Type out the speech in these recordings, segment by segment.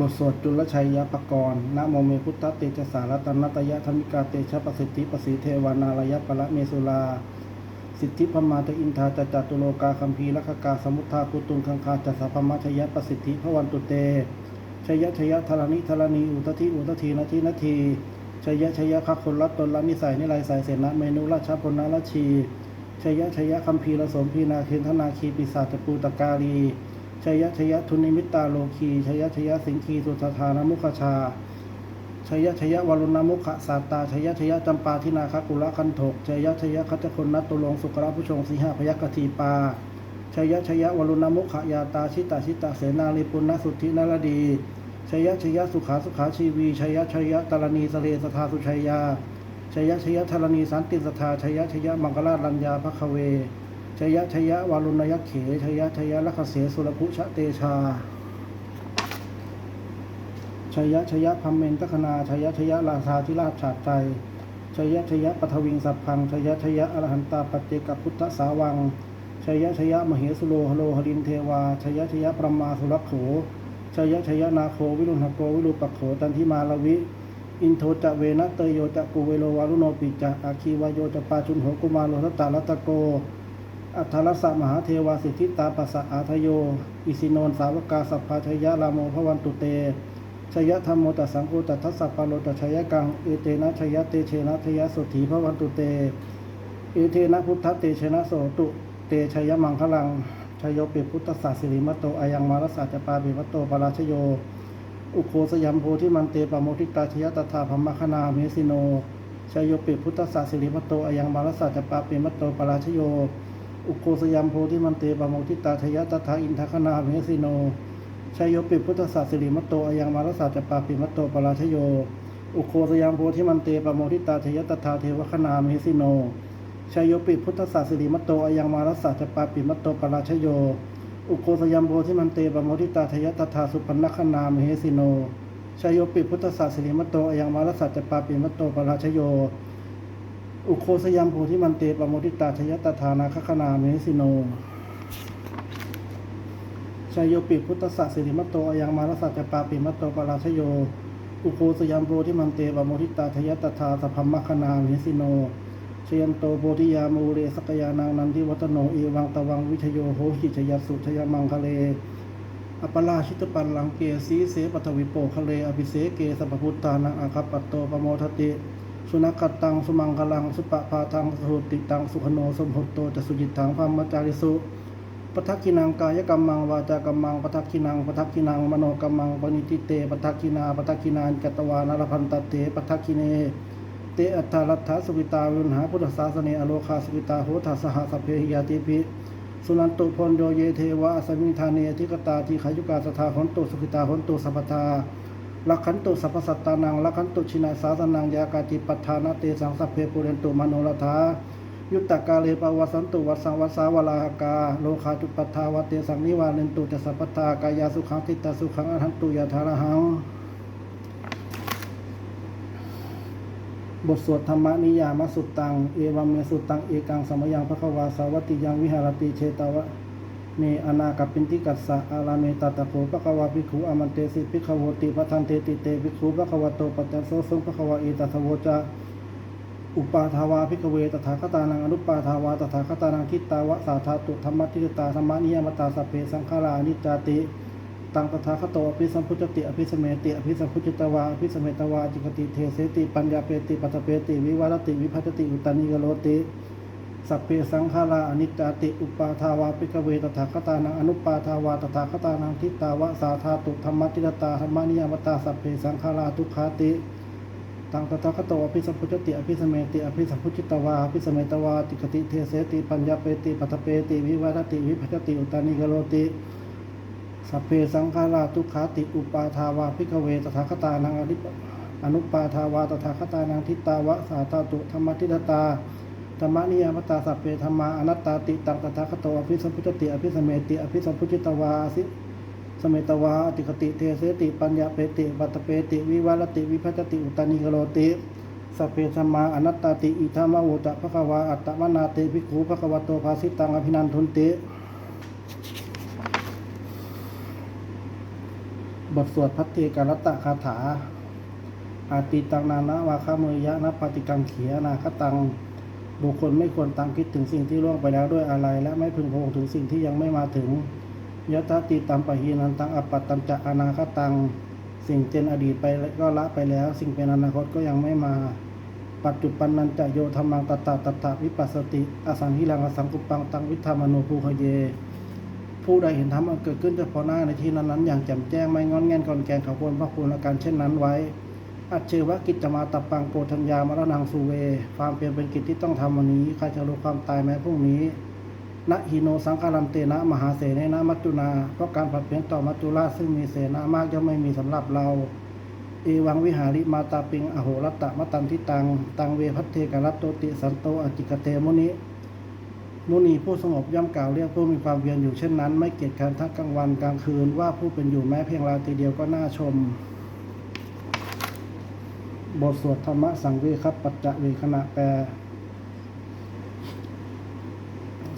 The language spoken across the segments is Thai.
บทสวดจุลชัยยปกรณ์นะโมเมพุทธเตจสารตนตยะธรรมิกาเตชะประสิทธิประสีเทวานารยปละเมสุลา สิทธิพมาตอินทาจจตุโลกาคัมภีลักกาสมุทธากุตุงคังคาจัสสพมาชยะประสิทธิพระวันตุเตชยะชยะธรณิธรณีอุตติอุตทีนาทีนาทีชยะชยะคักคนรัตตนละนิสัยนิไรสายเสนาเมนุราชพลนาราชีชยะชยะคัมภีรสมพีนาเคนธนาคีปิศาจปูตกาลี ชยะชยะทุนิมิตตาโลคีชยะชยะสิงคีสุทธานมุขชาชยชยวรุณมุขสาตาชยชยจำปาทินาคกุละคันถกชยชยคัจคนนัตตุลงสุกระผู้ชงสีหพยัคฆทีปาชยชยวรุณมุขยาตาชิตาชิตาเสนาลิปุณณสุทธินารดีชยชยสุขาสุขาชีวีชยชยตรณีสเลสทาสุชัยยาชยชยธรณีสันติสทาชยชยมังกลาลัญญาภคเว ชยะชยะวารุณยักเขชยะชยะลักเสสุรภุชะเตชาชยะชยะพัมเมนตคณาชยะชยะราชาธิราชฉาดใจชยะชยะปทวิงสัพพังชยะชยะอรหันตาปฏิกับพุทธสาวังชยะชยะมเหสุโลหโลหรินเทวาชยะชยะประมาสุรโขชยะชยะนาโควิรุณโกวิรุปโขตันทิมาลวิอินโทจะเวนะเตโยจะกุเวโลวารุโนปิจะอาคีวายโยจะปาจุนโหกุมารโลทตตาลัตตะโก อัทธรสมหาเทวาสิทธิตาปัสสะอาทโย อิสิโนนสาวกาสัพพาชยรามโมพระวันตุเตชยธรรมโมตัสสังโฆตัทัสสะปาโลตัชยกัง เอเตนะชยเตเชนะชยสุถีพระวันตุเต เอเทนะพุทธเตเชนะโสตุเตชยมังคลังชยโยปิพุทธศาสิริมัตโตอายังมารสาจปาเปิมัตโตปราชโย อุโคสยัมโพธิมันเตปโมทิตาชยตถาพมคณาเมสิโนชยโยปิพุทธศาสิริมัตโตอายังมารสาจปาเปมัตโตปราชโย อุโคสยัมโพธิมันเตปะโมทิตาชยตถาอินทคณาเมสิโนชัยโยปิพุทธศาสิริมัตโตอายังมารสาจปาปิมัตโตปราชโย อุโคสยามโพธิมันเตปะโมทิตาทยตถาเทวคณาเมสิโนชัยโยปิพุทธศาสิริมัตโตอายังมารสาจปาปิมัตโตปราชโย อุโคสยามโพธิมันเตปะโมทิตาทยตถาสุปันนคณาเมสิโนชัยโยปิพุทธศาสิริมัตโตอายังมารสาจปาปิมัตโตปราชโย อุโคสยามโพธิมันเตปะโมทิตาเทยตถานาคคณาเมสิโนชายโยปิพุทธสัสิริมัตโตอยังมารสัจปาปิมัตโตปราชโย อุโคสยามโพธิมันเตปะโมทิตาทยตถาสพพมมคณาวิสิโนเชยันโตโพธิยามูเรสกยานางนันทิวัตโนเอวังตวังวิชโยโหหิชยสุชยมังคะเล อปราชิตปันลังเกสีเสปัทวิโปคะเลอภิเสเกสัพพุทธานังอาคัปปัตโตปโมทติ สุนักกตัง สุมังคลัง สุปะพาทังสุติตัง สุขโนสมหตโตจะสุจิตถังพัมมจาริสุปทักขินังกายกรรมังวาจากรรมังปทักขินังปทักขินังมโนกรรมังปณิติเตปทักขินาปทักขินานกตวานรพันตเตปทักขิเน เตอัตถารัตถสุกิตาวินหาพุทธศาสเนอโลคาสุกิตาโหทัสสหสพเพหิยาติภิสุนันตุพลโยเยเทวะสมิธาเนทิกตาทีขายุกาสทาหนตุสุกิตาหนตุสัพพทา ลักขันตุสัพพสัตตานังลักขันตุชินาสาสนังยากาจิปัฏฐานาเตสังสัพเพปุเรนตุมโนรธายุตตกาเลปวัสันตุวัสสังวัสสาวลาหกาโลคาจุปัฏฐาวเตสังนิวาเนนตุจะสัพพทากายาสุขังทิตตสุขังอรหันตุยาธาระหังบทสวดธรรมนิยามสุตตัง เอวัมเมสุตตัง เอกังสมยังพระควาสาวัติยังวิหารติเชตวะ เมอนากัปปินติกัสสะอาราเมตาตะโกพระควาภิกขุอมันเตสิภิกขโวติปะทันเตติเตภิกขุพระควโตปัจจโสสงพระควาเอตัทโวจาอุปาทาวาภิกขเวตถาคตานังอนุปาทาวาตถาคตานังคิตตาวะสาธาตุธรรมทิตตาธรรมนิยมตาสัพเพสังขารานิจาติตังตถาคโตอภิสัมพุจติอภิสเมติอภิสัมพุจิตวาอภิสเมตวาจิกติเทเสติปัญญาเปติปัตตเปติวิวารติวิภัจติอุตานิกโลติ สัพเพสังขาราอนิจจาติอุปาทาวาภิกเวตถาคตานังอนุปาทาวาตถาคตานังทิตาวะสาธาตุธรรมทิตตาธรรมนิยมตาสัพเพสังขาราทุกขาติตังตถาคตอภิสัมพุจติอภิสเมติอภิสัมพุจิตวาอภิสเมตวาติกติเทเสติปัญญาเปติปัตเปติวิวารติวิภัจติอุตานิกโลติสัพเพสังขาราทุกขาติอุปาทาวาภิกเวตถาคตานังอนิปอนุปาทาวาตถาคตานังทิตาวะสาธาตุธรรมทิตตา ธรรมนิยามตาสัพเพธรรมาอนัตตาติตังตถาคโตอภิสัมพุจติอภิสเมติอภิสัมพุจิตวาสิสเมตวาอติกติเทเสติปัญญาเปติปัตตเปติวิวารติวิภัจติอุตานิกโลติสัพเพธรรมาอนัตตาติอิธรรมโวตะภควาอัตตมนาเตภิกขุภควโตภาสิตังอภินันทุนติบบทสวดพัทเทกรัตตคาถาอาติตังนานะวาคาเมยะนะปฏิกังเขียนาคตัง บุคคลไม่ควรตามคิดถึงสิ่งที่ล่วงไปแล้วด้วยอะไร และไม่พึงพงถึงสิ่งที่ยังไม่มาถึงยะทะติตัมปะหีนันตังอปปัตตัญจะอนาคตัง สิ่งเป็นอดีตไปก็ละไปแล้ว สิ่งเป็นอนาคตก็ยังไม่มา ปัจจุปันนันจะโยธรรมังตตาตถาวิปัสสติ อสังหิรังอสังกุปังตังวิธรรมโนภูคเย ผู้ใดเห็นธรรมเกิดขึ้นเฉพาะหน้าในที่นั้นๆอย่างแจ่มแจ้งไม่งอนแงนกอนแกนเขาควรพระคุณอาการเช่นนั้นไว้ อัจเชวะกิจจมาตับปังโปธัญญามรณังสุเว ความเปลี่ยนเป็นกิจที่ต้องทำวันนี้ใครจะรู้ความตายแม้พรุ่งนี้นะหิโนสังคารัมเตนะ มหาเสนนะมัจจุนา เพราะการผัดเปลี่ยนต่อมัจจุราชซึ่งมีเสนามากย่อมไม่มีสำหรับเรา เอวังวิหาริมาตาปิง อโหรัตตะมะตันทิตัง ตังเวพัทเทกรัตโตติสันโตอจิกเตมุนิ มุนีผู้สงบย่อมกล่าวเรียกผู้มีความเพียรอยู่เช่นนั้น ไม่เกียจคร้านทั้งกลางวันกลางคืนว่าผู้เป็นอยู่แม้เพียงราตรีเดียวก็น่าชม บทสวดธรรมะสังเวคปัจจะเวขณะแปล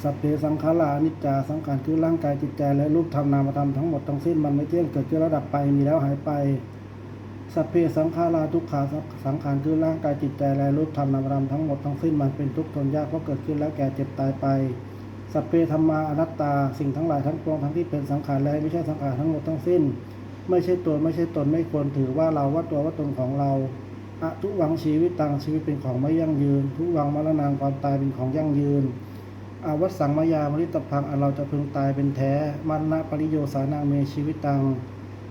สัพเพสังขารานิจจาสังขารคือร่างกายจิตใจและรูปธรรมนามธรรมทั้งหมดทั้งสิ้นมันไม่เที่ยงเกิดขึ้นแล้วดับไปมีแล้วหายไปสัพเพสังขาราทุกขาสังขารคือร่างกายจิตใจและรูปธรรมนามธรรมทั้งหมดทั้งสิ้นมันเป็นทุกข์ทนยากเพราะเกิดขึ้นแล้วแก่เจ็บตายไปสัพเพธรรมาอนัตตาสิ่งทั้งหลายทั้งปวงทั้งที่เป็นสังขารและไม่ใช่สังขารทั้งหมดทั้งสิ้น ไม่ใช่ตัวไม่ใช่ตนไม่ควรถือว่าเราว่าตัวว่าตนของเรา อะทุวังชีวิตตังชีวิตเป็นของไม่ยั่งยืน ทุวังมรณางความตายเป็นของยั่งยืนอาวัสังมายามริตพังอันเราจะพึงตายเป็นแท้มันนะปริโยสานังเมชีวิตตัง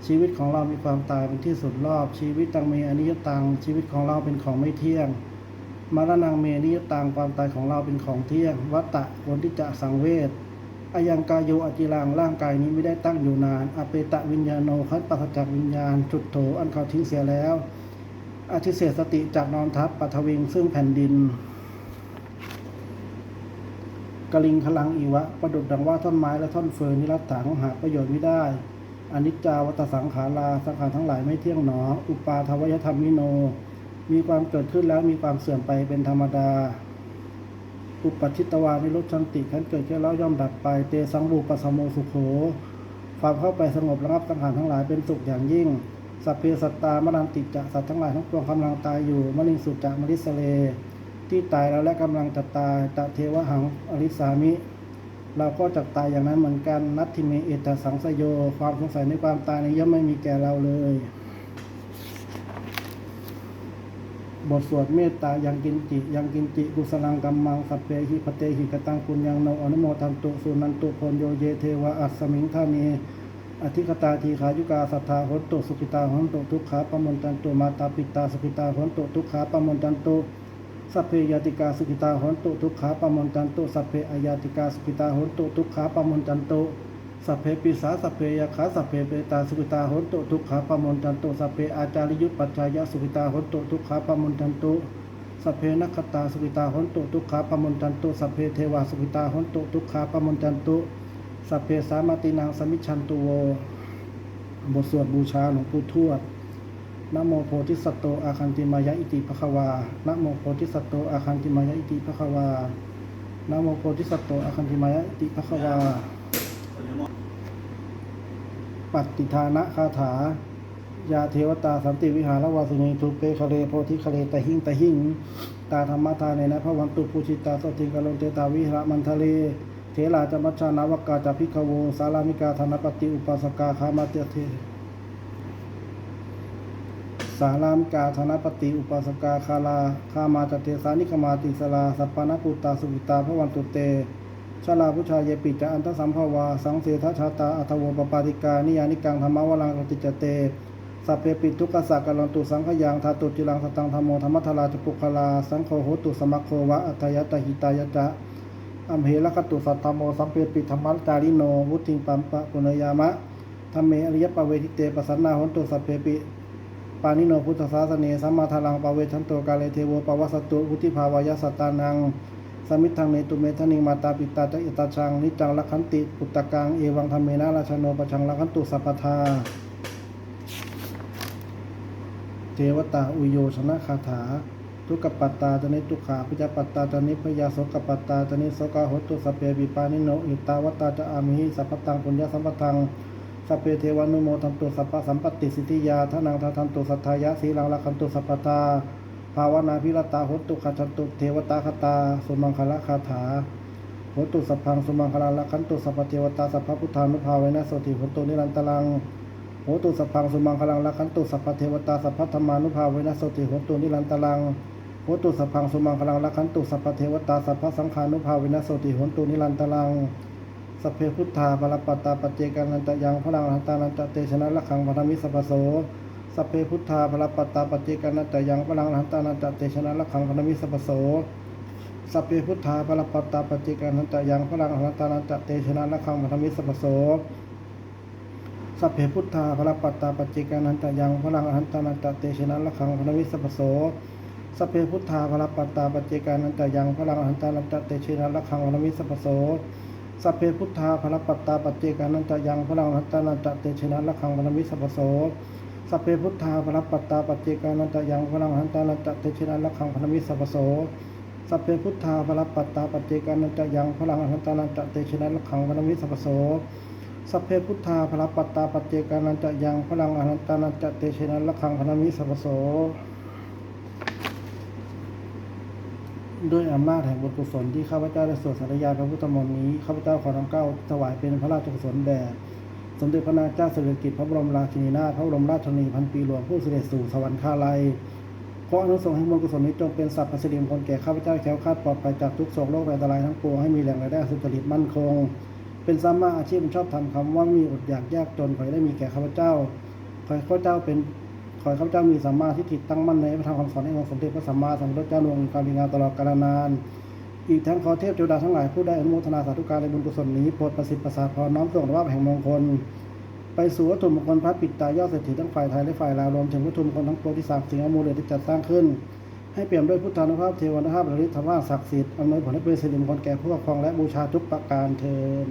ชีวิตของเรามีความตายเป็นที่สุดรอบ ชีวิตตังเมอนิยตังชีวิตของเราเป็นของไม่เที่ยงมรณังเมนิยตังความตายของเราเป็นของเที่ยงวัตตะคนที่จะสังเวชอายังกายโยอจิรังร่างกายนี้ไม่ได้ตั้งอยู่นาน อเปตะวิญญาโนคัตปัจจากวิญญาณจุดโถอันเขาทิ้งเสียแล้ว อธิเศษสติจากนอนทับปัทวิงซึ่งแผ่นดินกลิงพลังอีวะ ประดุดดังว่าท่อนไม้และท่อนเฟินนิรัตถังหาประโยชน์ไม่ได้อนิจจาวัตสังขาราสังขารทั้งหลายไม่เที่ยงหนอ อุปาทวยธรรมมิโน มีความเกิดขึ้นแล้วมีความเสื่อมไปเป็นธรรมดา อุปชิตวานิรุชันติขันเกิดขึ้นแล้วย่อมดับไป เตสังบูปสมโมสุโขความเข้าไปสงบระงับสังขารทั้งหลายเป็นสุขอย่างยิ่ง สัพเพสัตตามรันติจะสัตว์ทั้งหลายทั้งปวงกำลังตายอยู่มลิงสุจะมลิสเล ที่ตายแล้วและกำลังจะตายตะเทวหังอริสามิ เราก็จะตายอย่างนั้นเหมือนกันนัตทิเมเอตสังสยโย ความสงสัยในความตายนี้ย่อมไม่มีแก่เราเลย บทสวดเมตตายังกินจิ ยังกินจิกุสลังกัมมังสัพเพหิปเตหิกตังปุญญังโนอนุโมทันตุสุนันตุพลโยเยเทวะอัสสมิงธานี อธิคตาทีขายุกาสัทธาหนตุสุขิตาหนตุทุกขาปมนตันตุมาตาปิตาสุขิตาหนตุทุกขาปมนตันตุสัพเพยาติกาสุขิตาหนตุทุกขาปมนตันตุสัพเพอายาติกาสุขิตาหนตุทุกขาปมนตันตุสัพเพปิสาสัพเพยาขาสัพเพเปตาสุขิตาหนตุทุกขาปมนตันตุสัพเพอาจาริยุปัจจายสุขิตาหนตุทุกขาปมนตันตุสัพเพนักตาสุขิตาหนตุทุกขาปมนตันตุสัพเพเทวาสุขิตาหนตุทุกขาปมนตันตุ สัพเพสามาตินางสมิชันตุโว บทสวดบูชาหลวงปู่ทวดนโมโพธิสัตโตอาคันติมายะอิติภควานโมโพธิสัตโตอาคันติมายะอิติภควานโมโพธิสัตโตอาคันติมายะอิติภควา ปัตติทานะคาถา ยาเทวตาสันติวิหารวาสุนีทุเปคะเลโพธิคะเลตะหิงตะหิง ตาธรรมทานในนะพระวันตุปูชิตาสติกาลเตตาวิหารมันทะเล เทลาจมัชชานาวกาจาพิกโวสารามิกาธนปฏิอุปสกาคามาเตเทสารามกาธนปฏิอุปสกาคาลาคามาจเตสานิกมาติสลาสัปปนาปุตตาสุวิตาพระวันตุเตชลาพุชายเยปิจอันตสัมภวา สังเสทชาตาอัทโวปปาติกา นิยานิกังธรรมวรังกติจเตสัพเพปิทุกขสักกลันตุสังขยังธาตุจิรังสตังธรรมโมธรรมทราจปุคลา สังโฆโหตุสมัคโควะอัตยตหิตายะจะ อัมเหลคตุสัตธรรมโมสัมเพปิธรรมัจาริโนวุติงปัมปะปุณยามะธรรมเมอริยปเวทิเตปสันนาหนตุสัพเพปิปานิโนพุทธศาสเนสัมมาทารังปเวชันโตกาเลเทโวปวัสสตุวุติภาวายสัตานังสมิทธังเนตุเมธนิงมาตาปิตาจักอิตาชังนิจังลักขันติปุตตะกังเอวังธรรมเมนะราชโนปชังลักขันตุสัพพทาเทวตาอุโยชนะคาถา ทุกขปัตตาจนิทุกขาพิจปัตตาจนิพยาโสกปัตตาจนิโสกาหตุสเปปิปานิโนอิตาวตาจะอามิหิสัพพตังปุญญาสัมปทังสเพเทวานุโมทันตุสัพพสัมปติสิทธิยาทานังทาทันตุสัทธายะสีลังละคันตุสัพพทาภาวนาพิรตาหตุขจันตุเทวตาคตาสุมังคละคาถาหตุสัพพังสุมังคลาละคันตุสัพพเทวตาสัพพพุทธานุภาเวนะโสติหตุนิรันตลังโหตุสัพพังสุมังคลังละคันตุสัพพเทวตาสัพพธรรมานุภาเวนะโสติหตุนิรันตลัง โหตุสัพพังสุมังคลังละคันตุสัพพเทวตาสัพพสังฆานุภาเวนะโสติหนตุนิรันตลังสพเพพุทธาปรปัตตาปเจกันันตยังพลังหันตานันตเตชนะละขังพัทมิสัพโสสพเพพุทธาปรปัตตาปเจกันันตยังพลังหันตานันตเตชนะละขังพัทมิสัพโสสพเพพุทธาปรปัตตาปเจกันันตยังพลังหันตานันตเตชนะละขังพัทมิสัพโสสัพเพพุทธาปรปัตตาปเจกันันตยังพลังหันตานันตเตชนะละขังพัทมิสัพโส สัพเพพุทธาปรปัตตาปัจเจกันันตยังพลังหันตานันตเตชนะละขังพัทมิสัพพโสสัพเพพุทธาพระปัตตาปัจเจกานันจะยังพลังหัตตานันจเตชนะละขังวันมิสัพพโสสัพเพพุทธาพระปัตตาปัจเจกานันจะยังพลังหัตตานันจเตชนะละขังวันมิสัพพโสสัพเพพุทธาพระปัตตาปัจเจกานันจะยังพลังหัตตานันจเตชนะละขังวันมิสัพพโสสัพเพพุทธาพระปัตตาปัจเจกานันจะยังพลังหัตตานันจเตชนะละขังวันมิสัพพโส ด้วยอำนาจแห่งบุญกุศลที่ข้าพเจ้าได้สวดสัตยาพระพุทธมนต์นี้ข้าพเจ้าขอน้อมเกล้าถวายเป็นพระราชกุศลแด่สมเด็จพระนางเจ้าสิริกิติ์พระบรมราชินีนาถพระบรมราชชนนีพันปีหลวงผู้เสด็จสู่สวรรคาลัยขออนุสงส์ให้บุญกุศลนี้จงเป็นสัพพสิริมงคลแก่ข้าพเจ้าแคล้วคลาดปลอดภัยจากทุกโศกโรคภัยอันตรายทั้งปวงให้มีแหล่งรายได้สุจริตมั่นคง เป็นสัมมาอาชีพชอบทำคำว่ามีอดอยากยากจนขอให้ได้มีแก่ข้าพเจ้าขอให้ข้าพเจ้าเป็น ขอให้ข้าพเจ้ามีสัมมาทิฏฐิตั้งมั่นในพระธรรมคำสอนขององค์สมเด็จพระสัมมาสัมพุทธเจ้าลวงการดีงามตลอดกาลนาน อีกทั้งขอเทพเทวดาทั้งหลายผู้ได้อนุโมทนาสาธุการในบุญกุศลนี้โปรดประสิทธิ์ประสาทพรน้อมส่งว่าแห่งมงคล ไปสู่วัตถุมงคลพระปิดตายอดเศรษฐีทั้งฝ่ายไทยและฝ่ายลาวรวมถึงวัตถุมงคลทั้งปวที่สามสิ่งอมูลเลยที่จัดสร้างขึ้น ให้เปี่ยมด้วยพุทธานุภาพเทวานุภาพและฤทธาภาศักดิ์สิทธิ์อำนวยผลให้เป็นสิริมงคลแก่ผู้ปกครองและบูชาทุกประการเทิน